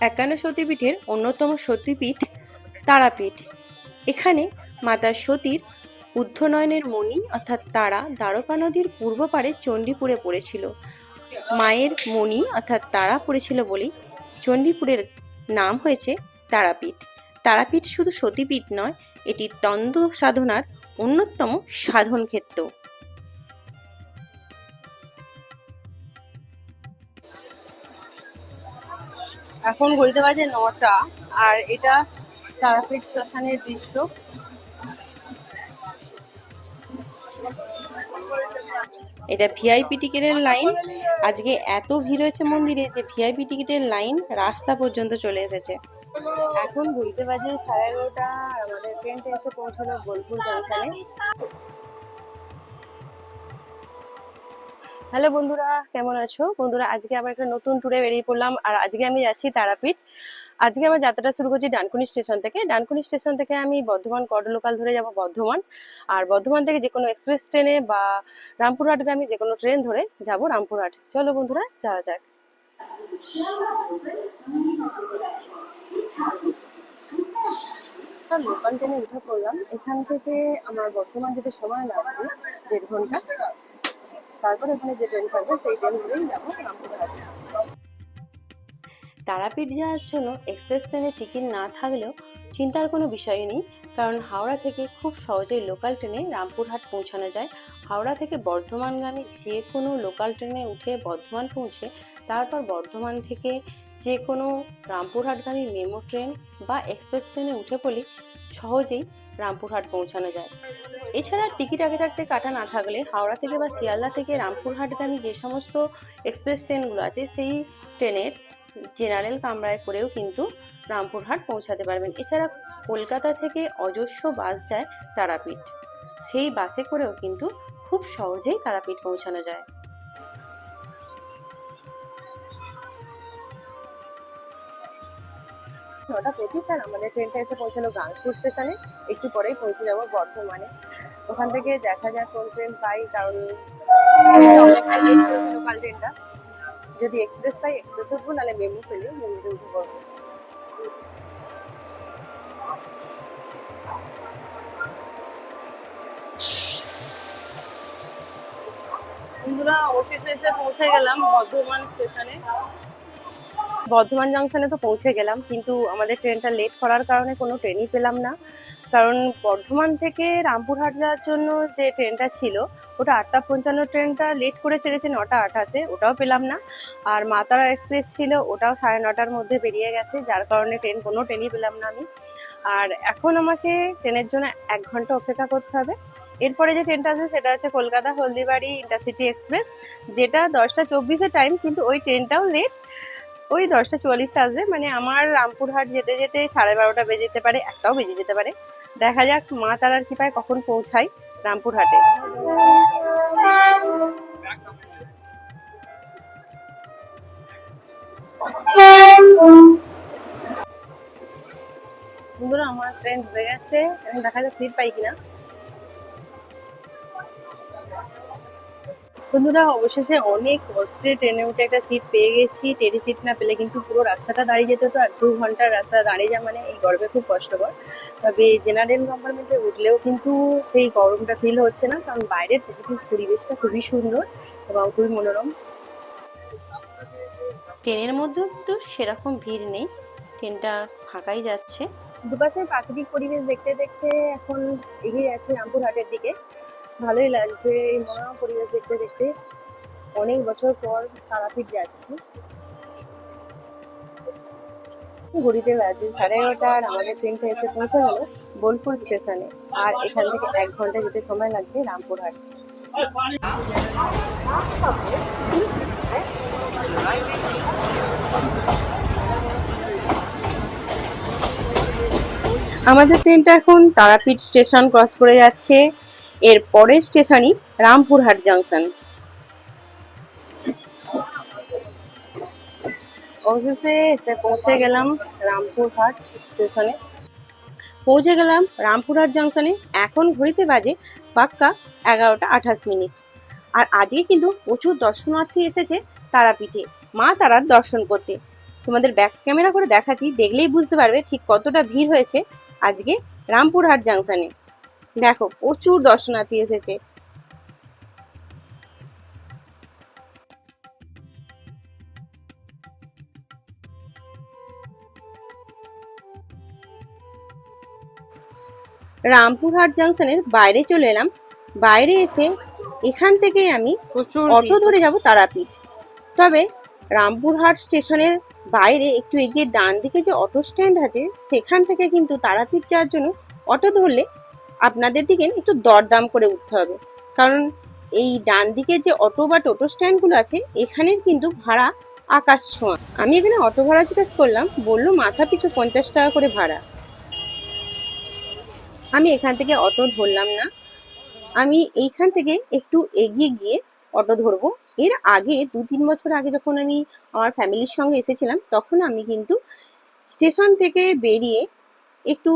একান্ন সতীপীঠের অন্যতম সতীপীঠ তারাপীঠ। এখানে মাতা সতীর উদ্ধনয়নের মণি অর্থাৎ তারা দ্বারকা নদীর পূর্ব পারে চণ্ডীপুরে পড়েছিল। মায়ের মণি অর্থাৎ তারা পড়েছিল বলেই চণ্ডীপুরের নাম হয়েছে তারাপীঠ। তারাপীঠ শুধু সতীপীঠ নয়, এটি তন্দ্র সাধনার অন্যতম সাধন ক্ষেত্র এখন ঘড়িতে বাজে নটা, আর এটা তারাপীঠ শ্মশানের দৃশ্য। এটা ভিআইপি টিকিটের লাইন আজকে এত ভিড় হয়েছে মন্দিরে যে ভিআইপি টিকিটের লাইন রাস্তা পর্যন্ত চলে এসেছে। এখন ঘড়িতে বাজে সাড়ে এগারোটা আমাদের ট্রেনটা এসে পৌঁছালো বোলপুর জংশনে হ্যালো বন্ধুরা, কেমন আছো? বন্ধুরা, আজকে আবার একটা নতুন ট্যুরে বেরিয়ে পড়লাম, আর আজকে আমি যাচ্ছি তারাপীঠ। আজকে আমার যাত্রাটা শুরু করছি ডানকুনি স্টেশন থেকে। ডানকুনি স্টেশন থেকে আমি বর্ধমান কড লোকাল ধরে যাব বর্ধমান। আর বর্ধমান থেকে যে কোনো এক্সপ্রেস ট্রেনে বা রামপুরহাটগামী যে কোনো ট্রেন ধরে যাব রামপুরহাট। চলো বন্ধুরা, যাওয়া যাক। লোকাল ট্রেনে উঠে পড়লাম। এখান থেকে আমার বর্ধমান যেতে সময় লাগবে দেড় ঘণ্টা। তারপর যে ট্রেন থাকবে, সেই যাব তারাপীঠ যাওয়ার জন্য এক্সপ্রেস ট্রেনের টিকিট না থাকলেও চিন্তার কোনো বিষয় নেই, কারণ হাওড়া থেকে খুব সহজেই লোকাল ট্রেনে রামপুরহাট পৌঁছানো যায়। হাওড়া থেকে বর্ধমানগামী যে কোনো লোকাল ট্রেনে উঠে বর্ধমান পৌঁছে, তারপর বর্ধমান থেকে যে কোনো রামপুরহাটগামী মেমো ট্রেন বা এক্সপ্রেস ট্রেনে উঠে পড়লে সহজেই রামপুরহাট পৌঁছানো যায়। এছাড়া টিকিট আগে থাকতে কাটা না থাকলে হাওড়া থেকে বা শিয়ালদা থেকে রামপুরহাটগামী যে সমস্ত এক্সপ্রেস ট্রেনগুলো আছে, সেই ট্রেনের জেনারেল কামরায় করেও কিন্তু রামপুরহাট পৌঁছাতে পারবেন। এছাড়া কলকাতা থেকে অজস্র বাস যায় তারাপীঠ। সেই বাসে করেও কিন্তু খুব সহজেই তারাপীঠ পৌঁছানো যায়। নটা পঁচিশ আর আমাদের ট্রেনটা এসে পৌঁছালো গাংপুর স্টেশনে একটু পরেই পৌঁছে যাব বর্ধমানে। ওখান থেকে দেখা যাক কোন ট্রেন পাই, কারণ লোকাল ট্রেনটা যদি এক্সপ্রেস পাই এক্সপ্রেস উঠবো, নাহলে মেমো পেলে মেমোতে উঠে পড়ব। বন্ধুরা অবশেষে এসে পৌঁছে গেলাম বর্ধমান স্টেশনে বর্ধমান জংশনে তো পৌঁছে গেলাম, কিন্তু আমাদের ট্রেনটা লেট করার কারণে কোনো ট্রেনই পেলাম না। কারণ বর্ধমান থেকে রামপুরহাট যাওয়ার জন্য যে ট্রেনটা ছিল, ওটা আটটা পঞ্চান্ন ট্রেনটা লেট করে ছেড়েছে নটা আঠাশে, ওটাও পেলাম না। আর মাতারা এক্সপ্রেস ছিল, ওটাও সাড়ে নটার মধ্যে বেরিয়ে গেছে, যার কারণে ট্রেন কোনো ট্রেনই পেলাম না আমি। আর এখন আমাকে ট্রেনের জন্য এক ঘণ্টা অপেক্ষা করতে হবে। এরপরে যে ট্রেনটা আছে, সেটা হচ্ছে কলকাতা হলদিবাড়ি ইন্টারসিটি এক্সপ্রেস যেটা দশটা চব্বিশে টাইম কিন্তু ওই ট্রেনটাও লেট ওই দশটা চুয়াল্লিশে আসবে। মানে আমার রামপুরহাট যেতে যেতে সাড়ে বারোটা বেজে যেতে পারে, একটাও বেজে যেতে পারে। দেখা যাক মা তারার কৃপায় কখন পৌঁছাই রামপুরহাটে। আমার ট্রেন ঢুকে গেছে। এখন দেখা যাক সিট পাই কিনা। বন্ধুরা, অবশেষে অনেক কষ্টে ট্রেনে উঠে একটা সিট পেয়ে গেছি। ট্রেনে সিট না পেলে কিন্তু পুরো রাস্তাটা দাঁড়িয়ে যেত তো, আর দু ঘণ্টার রাস্তা দাঁড়িয়ে যাওয়া মানে এই গরমে খুব কষ্টকর। তবে জেনারেল কম্পার্টমেন্টে উঠলেও কিন্তু সেই গরমটা ফিল হচ্ছে না, কারণ বাইরের প্রকৃতির পরিবেশটা খুবই সুন্দর এবং খুবই মনোরম। ট্রেনের মধ্যেও তো সেরকম ভিড় নেই ট্রেনটা ফাঁকাই যাচ্ছে। দুপাশে প্রাকৃতিক পরিবেশ দেখতে দেখতে এখন এগিয়ে যাচ্ছে রামপুরহাটের দিকে। ভালোই লাগছে, এই মনোরম পরিবেশ দেখতে দেখতে। অনেক বছর পর তারাপীঠ যাচ্ছি। ঘড়িতে বাজে সাড়ে এগারোটা আর আমাদের ট্রেনটা এসে পৌঁছে গেল বোলপুর স্টেশনে আর এখান থেকে এক ঘণ্টা যেতে সময় লাগবে রামপুরহাট। আমাদের ট্রেনটা এখন তারাপীঠ স্টেশন ক্রস করে যাচ্ছে। এর পরের স্টেশনই রামপুরহাট জাংশন। অবশেষে এসে পৌঁছে গেলাম রামপুরহাট স্টেশনে। পৌঁছে গেলাম রামপুরহাট জাংশনে। এখন ঘড়িতে বাজে পাক্কা এগারোটা আঠাশ মিনিট। আর আজকে কিন্তু প্রচুর দর্শনার্থী এসেছে তারাপীঠে, মা তারার দর্শন করতে। তোমাদের ব্যাক ক্যামেরা করে দেখাচ্ছি, দেখলেই বুঝতে পারবে ঠিক কতটা ভিড় হয়েছে আজকে রামপুরহাট জাংশনে। দেখো প্রচুর দর্শনার্থী এসেছে। রামপুরহাট জাংশনের বাইরে চলে এলাম। বাইরে এসে এখান থেকেই আমি প্রচুর অটো ধরে যাব তারাপীঠ। তবে রামপুরহাট স্টেশনের বাইরে একটু এগিয়ে ডান দিকে যে অটো স্ট্যান্ড আছে সেখান থেকে কিন্তু তারাপীঠ যাওয়ার জন্য অটো ধরলে আপনাদের দিকে একটু দরদাম করে উঠতে হবে। কারণ এই ডান দিকে যে অটো বা টোটো স্ট্যান্ডগুলো আছে, এখানের কিন্তু ভাড়া আকাশ ছোঁয়া। আমি এখানে অটো ভাড়া জিজ্ঞেস করলাম, বলল মাথা পিছু পঞ্চাশ টাকা করে ভাড়া। আমি এখান থেকে অটো ধরলাম না। আমি এইখান থেকে একটু এগিয়ে গিয়ে অটো ধরবো। এর আগে দু তিন বছর আগে যখন আমি আমার ফ্যামিলির সঙ্গে এসেছিলাম, তখন আমি কিন্তু স্টেশন থেকে বেরিয়ে একটু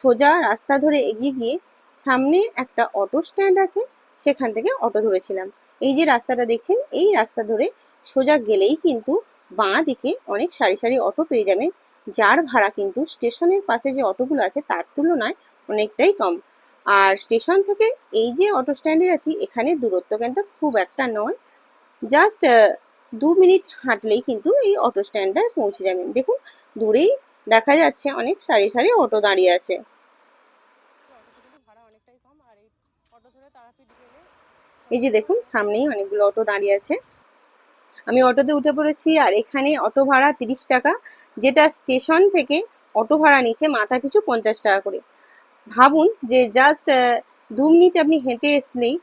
সোজা রাস্তা ধরে এগিয়ে গিয়ে সামনে একটা অটো স্ট্যান্ড আছে, সেখান থেকে অটো ধরেছিলাম। এই যে রাস্তাটা দেখছেন, এই রাস্তা ধরে সোজা গেলেই কিন্তু বাঁ দিকে অনেক সারি সারি অটো পেয়ে যাবেন, যার ভাড়া কিন্তু স্টেশনের পাশে যে অটোগুলো আছে তার তুলনায় অনেকটাই কম। আর স্টেশন থেকে এই যে অটো স্ট্যান্ডে আছি, এখানে দূরত্ব কিন্তু খুব একটা নয়। জাস্ট দু মিনিট হাঁটলেই কিন্তু এই অটো স্ট্যান্ডটায় পৌঁছে যাবেন। দেখুন, দূরেই দেখা যাচ্ছে অনেক সারি সারি অটো দাঁড়িয়ে আছে। এই যে দেখুন, সামনেই অনেকগুলো অটো দাঁড়িয়ে আছে। আমি অটোতে উঠে পড়েছি আর এখানে অটো ভাড়া তিরিশ টাকা, যেটা স্টেশন থেকে অটো ভাড়া নিচে মাথা পিছু পঞ্চাশ টাকা করে। ভাবুন যে জাস্ট দু মিনিট আপনি হেঁটে আসলেই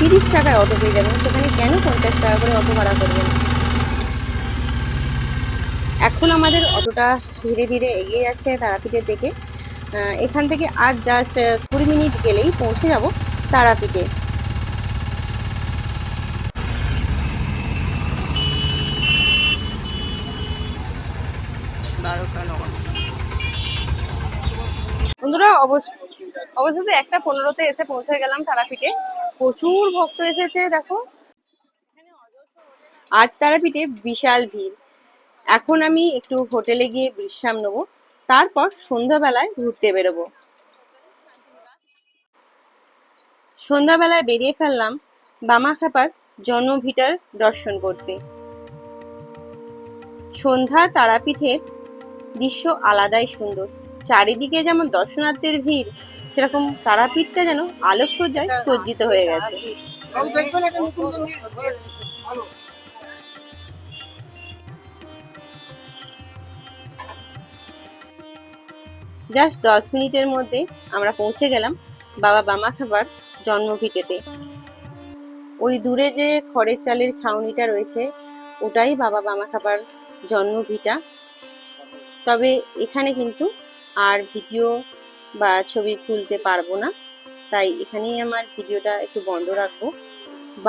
তিরিশ টাকায় অটো পেয়ে যাবেন, সেখানে কেন পঞ্চাশ টাকা করে অটো ভাড়া করবেন? এখন আমাদের অটোটা ধীরে ধীরে এগিয়ে যাচ্ছে তারাপীঠের দিকে। এখান থেকে আর জাস্ট কুড়ি মিনিট গেলেই পৌঁছে যাব তারাপীঠে। বন্ধুরা অবশ্য অবশেষে একটা পনেরোতে এসে পৌঁছে গেলাম তারাপীঠে। প্রচুর ভক্ত এসেছে দেখো। আজ তারাপীঠে বিশাল ভিড়। এখন আমি একটু হোটেলে গিয়ে বিশ্রাম নেব তারপর সন্ধ্যাবেলায় ঘুরতে বেরোবো সন্ধ্যাবেলায় বেরিয়ে ফেললাম বামাখাপার জন্মভিটার দর্শন করতে সন্ধ্যা তারাপীঠের দৃশ্য আলাদাই সুন্দর চারিদিকে যেমন দর্শনার্থীর ভিড় সেরকম তারাপীঠটা যেন আলোকসজ্জায় সজ্জিত হয়ে গেছে জাস্ট দশ মিনিটের মধ্যে আমরা পৌঁছে গেলাম বাবা বামা খাবার জন্মভিটেতে। ওই দূরে যে খড়ের চালের ছাউনিটা রয়েছে, ওটাই বাবা বামা খাবার জন্মভিটা। তবে এখানে কিন্তু আর ভিডিও বা ছবি তুলতে পারব না, তাই এখানেই আমার ভিডিওটা একটু বন্ধ রাখব।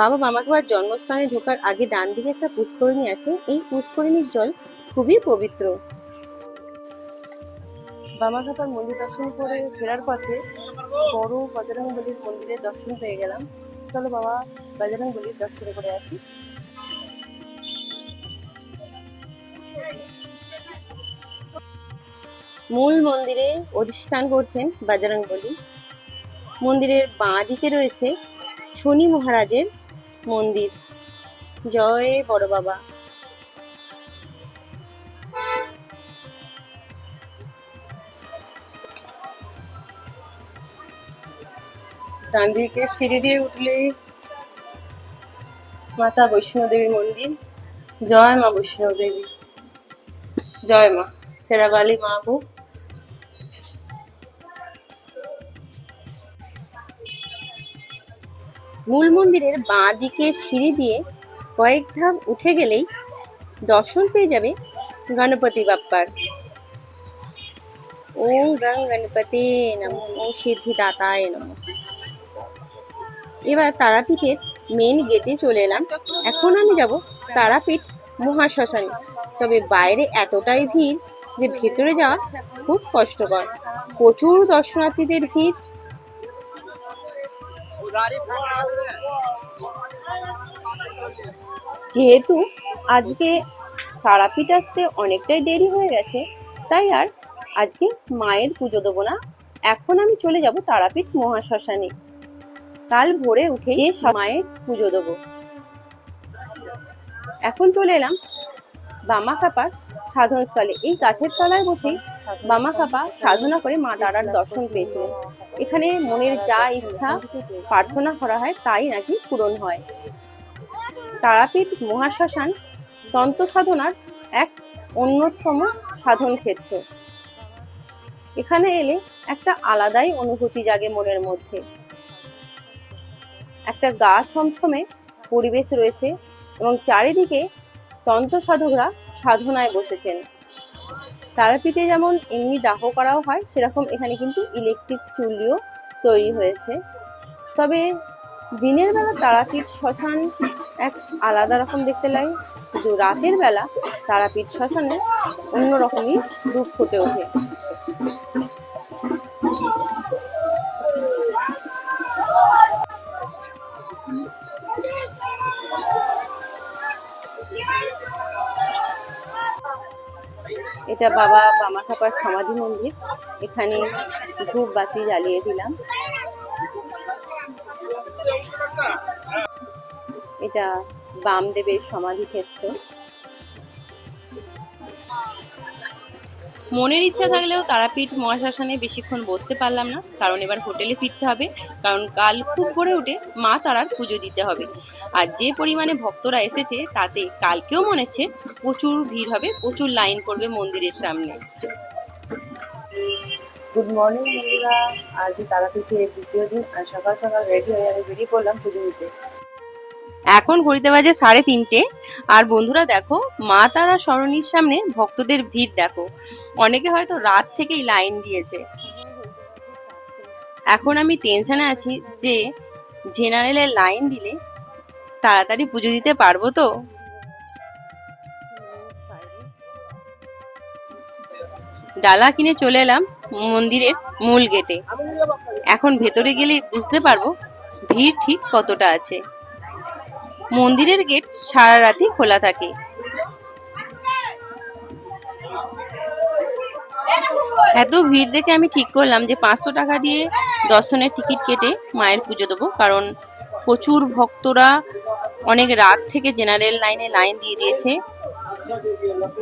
বাবা মামা খাবার জন্মস্থানে ঢোকার আগে ডান দিকে একটা পুষ্করিণী আছে, এই পুষ্করিণীর জল খুবই পবিত্র। বামা খাবার মন্দির দর্শন করে ফেরার পথে বড় বজরং বলির মন্দিরের দর্শন পেয়ে গেলাম। চলো বাবা, বজরং দর্শন করে আসি। মূল মন্দিরে অধিষ্ঠান করছেন বাজরং মন্দিরের বাঁ দিকে রয়েছে শনি মহারাজের মন্দির। জয় বড় বাবা। ডান দিকে সিঁড়ি দিয়ে উঠলেই মাতা বৈষ্ণোদেবীর মন্দির। জয় মা বৈষ্ণোদেবী জয় মা, সেরা সেরাবালি মা গো। মূল মন্দিরের বাঁ দিকে সিঁড়ি দিয়ে কয়েক ধাপ উঠে গেলেই দর্শন পেয়ে যাবে গণপতি বাপ্পার। ওম গং গণপতি নম ও সিদ্ধিদাতায় নম। এবার তারাপীঠের মেন গেটে চলে এলাম। এখন আমি যাব তারাপীঠ মহাশ্মশানে। তবে বাইরে এতটাই ভিড় যে ভেতরে যাওয়া খুব কষ্টকর। প্রচুর দর্শনার্থীদের ভিড়। যেহেতু আজকে তারাপীঠ আসতে অনেকটাই দেরি হয়ে গেছে, তাই আর আজকে মায়ের পুজো দেবো না। এখন আমি চলে যাব তারাপীঠ মহাশ্মশানে। কাল ভোরে উঠে যে মায়ের পুজো দেবো। এখন চলে এলাম বামা কাপার সাধনস্থলে। এই গাছের তলায় বসেই বামা কাপা সাধনা করে মা তারার দর্শন পেয়েছিলেন। এখানে মনের যা ইচ্ছা প্রার্থনা করা হয় তাই নাকি পূরণ হয়। তারাপীঠ মহাশ্মশান তন্ত্র সাধনার এক অন্যতম সাধন ক্ষেত্র। এখানে এলে একটা আলাদাই অনুভূতি জাগে মনের মধ্যে। একটা গা ছমছমে পরিবেশ রয়েছে এবং চারিদিকে তন্ত্র সাধকরা সাধনায় বসেছেন। তারাপীঠে যেমন এমনি দাহ করাও হয়, সেরকম এখানে কিন্তু ইলেকট্রিক চুল্লিও তৈরি হয়েছে। তবে দিনের বেলা তারাপীঠ শ্মশান এক আলাদা রকম দেখতে লাগে, কিন্তু রাতের বেলা তারাপীঠ শ্মশানে অন্যরকমই রূপ ফুটে ওঠে। এটা বাবা বামা ঠাকুর সমাধি মন্দির। এখানে ধূপ বাতি জ্বালিয়ে দিলাম। এটা বামদেবের সমাধি ক্ষেত্র। মনের ইচ্ছা থাকলেও তারাপীঠ মহাশ্মশানে বেশিক্ষণ বসতে পারলাম না, কারণ এবার হোটেলে ফিরতে হবে, কারণ কাল খুব ভোরে উঠে মা তারার পুজো দিতে হবে। আর যে পরিমাণে ভক্তরা এসেছে, তাতে কালকেও মনে হচ্ছে প্রচুর ভিড় হবে, প্রচুর লাইন পড়বে মন্দিরের সামনে। গুড মর্নিং বন্ধুরা। আজ তারাপীঠের দ্বিতীয় দিন, আর সকাল সকাল রেডি হয়ে আমি বেরিয়ে পড়লাম পুজো দিতে এখন ঘড়িতে বাজে সাড়ে তিনটে। আর বন্ধুরা দেখো, মা তারা সরণির সামনে ভক্তদের ভিড় দেখো। অনেকে হয়তো রাত থেকেই লাইন দিয়েছে। এখন আমি টেনশনে আছি যে জেনারেলের লাইন দিলে তাড়াতাড়ি পুজো দিতে পারব তো? ডালা কিনে চলে এলাম মন্দিরের মূল গেটে। এখন ভেতরে গেলে বুঝতে পারব ভিড় ঠিক কতটা আছে। মন্দিরের গেট সারা রাতই খোলা থাকে। এত ভিড় দেখে আমি ঠিক করলাম যে পাঁচশো টাকা দিয়ে দর্শনের টিকিট কেটে মায়ের পুজো দেবো, কারণ প্রচুর ভক্তরা অনেক রাত থেকে জেনারেল লাইনে লাইন দিয়ে দিয়েছে।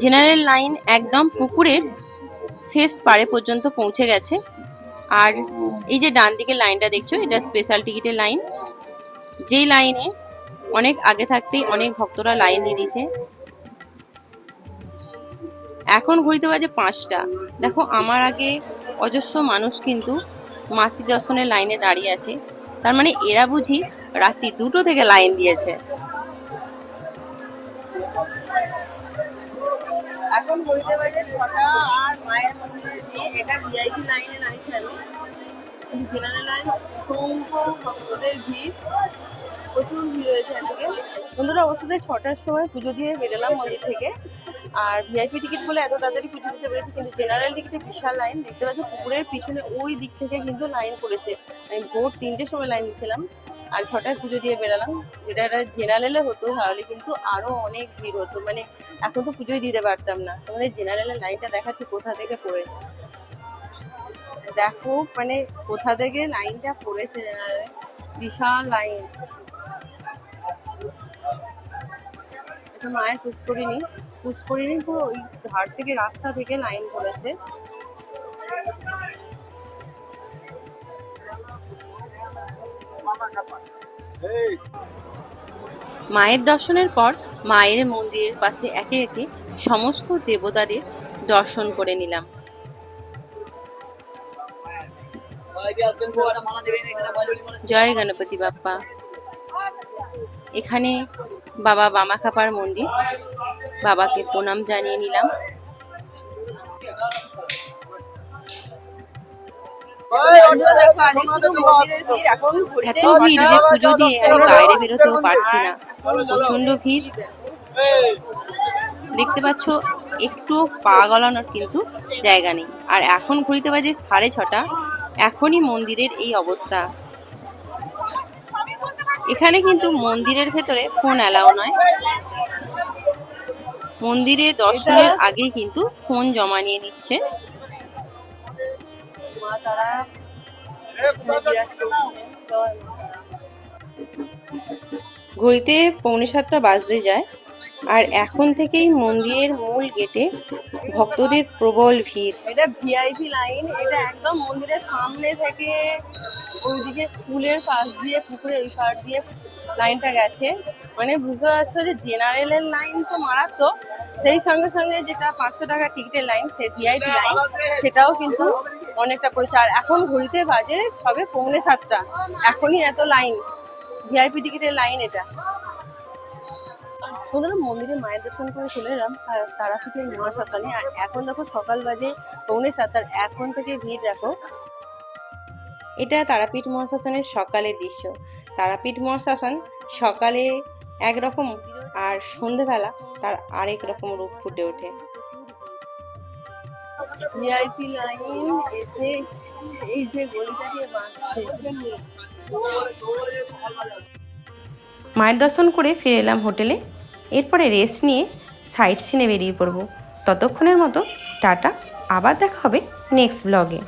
জেনারেল লাইন একদম পুকুরের শেষ পাড়ে পর্যন্ত পৌঁছে গেছে। আর এই যে ডান দিকে লাইনটা দেখছ, এটা স্পেশাল টিকিটের লাইন যেই লাইনে অনেক আগে থাকতেই অনেক ভক্তরা লাইন দিয়ে দিয়েছে। এখন ঘড়িতে বাজে পাঁচটা। দেখো, আমার আগে অজস্র মানুষ কিন্তু মাতৃ দর্শনের লাইনে দাঁড়িয়ে আছে। তার মানে এরা বুঝি রাত্রি দুটো থেকে লাইন দিয়েছে। এখন ঘড়িতে বাজে ছটা আর মায়ের মন্দিরে দিয়ে এটা ভিআইপি লাইনে দাঁড়িয়েছে আমি জেনারেল লাইন অসংখ্য ভক্তদের ভিড়। প্রচুর ভিড় হয়েছে আজকে। বন্ধুরা, অবস্থাতে ছটার সময় পুজো দিয়ে বেরোলাম মন্দির থেকে। আর ভিআইপি টিকিট বলে এত তাড়াতাড়ি পুজো দিতে পেরেছি, কিন্তু জেনারেল টিকিটে বিশাল লাইন দেখতে পাচ্ছ, পুকুরের পিছনে ওই দিক থেকে কিন্তু লাইন পড়েছে আমি ভোর তিনটের সময় লাইন দিয়েছিলাম আর ছটায় পুজো দিয়ে বেরালাম। যেটা এটা জেনারেলে হতো, তাহলে কিন্তু আরও অনেক ভিড় হতো। মানে এখন তো পুজোই দিতে পারতাম না। তোমাদের জেনারেলের লাইনটা দেখাচ্ছি কোথা থেকে পড়ে। দেখো মানে কোথা থেকে লাইনটা পড়েছে জেনারেলে বিশাল লাইন মায়ের পুষ্করিণী পুষ্করিণী পুরো ওই ধার থেকে রাস্তা থেকে লাইন পড়েছে মায়ের দর্শনের পর মায়ের মন্দিরের পাশে একে একে সমস্ত দেবতাদের দর্শন করে নিলাম। জয় গণপতি বাপ্পা। এখানে বাবা বামাখাপার মন্দির। বাবাকে প্রণাম জানিয়ে নিলাম। এত ভিড় যে পুজো দিয়ে আমি বাইরে বেরোতেও পারছি না। প্রচণ্ড ভিড়। দেখতে পাচ্ছ একটু পা গলানোর কিন্তু জায়গা নেই। আর এখন ঘুরিতে বাজে সাড়ে ছটা। এখনই মন্দিরের এই অবস্থা। এখানে কিন্তু মন্দিরের ভেতরে ফোন অ্যালাউ নয় মন্দিরে দর্শনের আগেই কিন্তু ফোন জমা নিয়ে নিচ্ছে। ঘড়িতে পৌনে সাতটা বাজতে যায় আর এখন থেকেই মন্দিরের মূল গেটে ভক্তদের প্রবল ভিড় এটা ভিআইপি লাইন এটা একদম মন্দিরের সামনে থেকে ওইদিকে স্কুলের পাশ দিয়ে, পুকুরের পার দিয়ে লাইনটা গেছে। মানে বুঝতে পারছ যে জেনারেলের লাইন তো মারাত্মক। সেই সঙ্গে সঙ্গে যেটা পাঁচশো টাকা টিকিটের লাইন সে ভিআইপি লাইন সেটাও কিন্তু অনেকটা পড়েছে। আর এখন ঘড়িতে বাজে সবে পৌনে সাতটা। এখনই এত লাইন ভিআইপি টিকিটের লাইন এটা। বন্ধুরা, মন্দিরে মায়ের দর্শন করে চলে এলাম তারা- তারাপীঠের মহাশ্মশানে। আর এখন দেখো সকাল বাজে পৌনে সাতটার। এখন থেকে ভিড় দেখো। এটা তারাপীঠ মহাশাসনের সকালের দৃশ্য। তারাপীঠ মহাশাসন সকালে একরকম আর সন্ধেবেলা তার আরেক রকম রূপ ফুটে ওঠে। ভিআইপি লাইন এসে এই যে গলিটা দিয়ে মায়ের দর্শন করে ফিরে এলাম হোটেলে। এরপরে রেস্ট নিয়ে সাইট সিনে বেরিয়ে পড়ব। ততক্ষণের মতো টাটা আবার দেখা হবে নেক্সট ব্লগে।